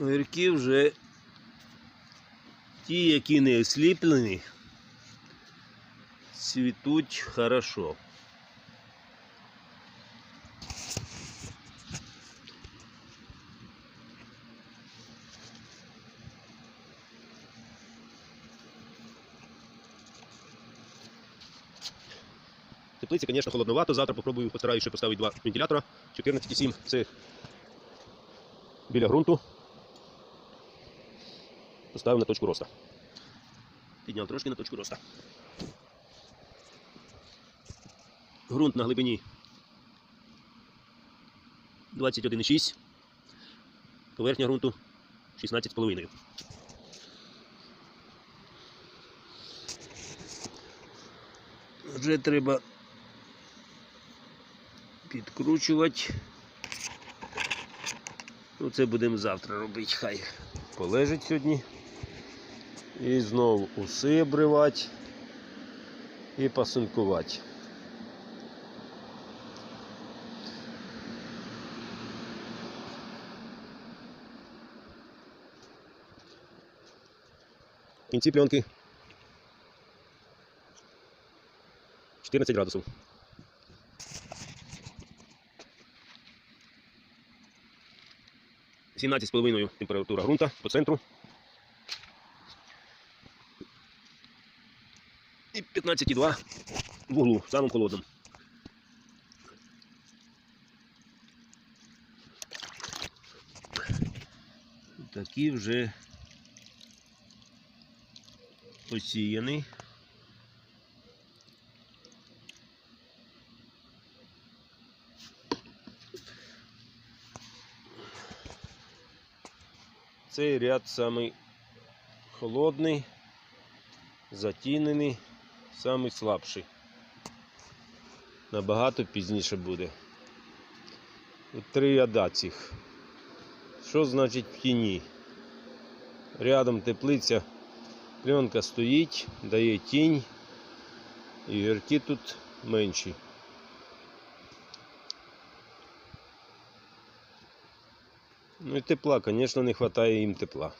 огірки вже ті, які не осліплені, цвітуть хорошо. Теплиці, звісно, холодновато. Завтра попробую, постараюся поставити два вентилятора. 14,7 це біля ґрунту. Поставив на точку роста. Підняв трошки на точку роста. Ґрунт на глибині 21,6. Поверхня ґрунту 16,5. Вже треба підкручувати. Ну, це будемо завтра робити, хай полежить сьогодні. І знову уси обривати і пасинкувати. Кінці пленки 14 градусів. Сімнадцять з половиною температура ґрунта по центру. І 15,2 в углу, самим холодним. Такі вже посіяні. Цей ряд самий холодний, затінений, Самий слабший. Набагато пізніше буде. Три ряда цих. Що значить в тіні? Рядом теплиця, пленка стоїть, дає тінь, і гірки тут менші. Ну і тепла, звісно, не вистачає їм тепла.